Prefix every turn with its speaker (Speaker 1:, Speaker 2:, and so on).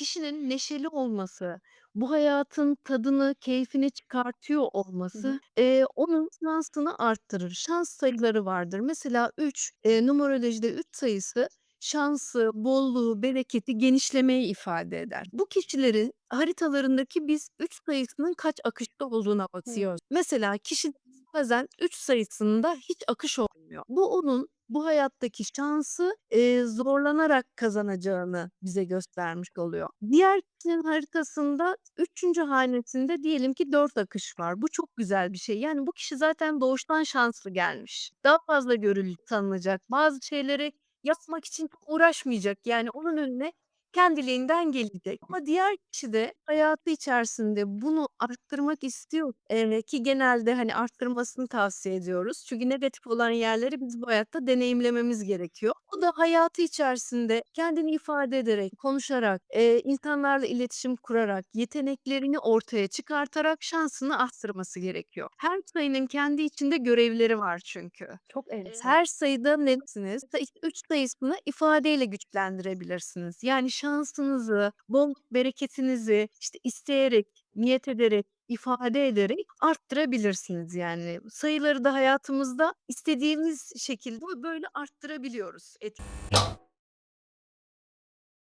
Speaker 1: kişinin neşeli olması, bu hayatın tadını, keyfini çıkartıyor
Speaker 2: Hı hı.
Speaker 1: olması, eee, onun şansını arttırır. Şans sayıları vardır. Mesela 3, eee, numerolojide 3 sayısı şansı, bolluğu, bereketi, genişlemeyi ifade eder. Bu kişilerin haritalarındaki biz 3 sayısının kaç akışta olduğuna bakıyoruz. Mesela kişi bazen 3 sayısında hiç akış olmuyor. Bu onun bu hayattaki şansı, eee, zorlanarak kazanacağını bize göstermiş oluyor. Diğer kişinin haritasında 3'üncü hanesinde diyelim ki 4 akış var. Bu çok güzel bir şey. Yani bu kişi zaten doğuştan şanslı gelmiş. Daha fazla görülecek, tanınacak. Bazı şeyleri yapmak için uğraşmayacak. Yani onun önüne kendiliğinden gelecek. Ama diğer kişi de hayatı içerisinde bunu arttırmak istiyor, eee, ki genelde, hani, arttırmasını tavsiye ediyoruz. Çünkü negatif olan yerleri biz bu hayatta deneyimlememiz gerekiyor. O da hayatı içerisinde kendini ifade ederek, konuşarak, eee, insanlarla iletişim kurarak, yeteneklerini ortaya çıkartarak şansını arttırması gerekiyor. Her sayının kendi içinde görevleri var çünkü.
Speaker 2: Çok enteresan.
Speaker 1: her sayıda. Mesela işte 3 sayısını ifadeyle güçlendirebilirsiniz. Yani şansınızı, bolluk bereketinizi, işte, isteyerek, niyet ederek, ifade ederek arttırabilirsiniz yani. Sayıları da hayatımızda istediğimiz şekilde böyle arttırabiliyoruz. Et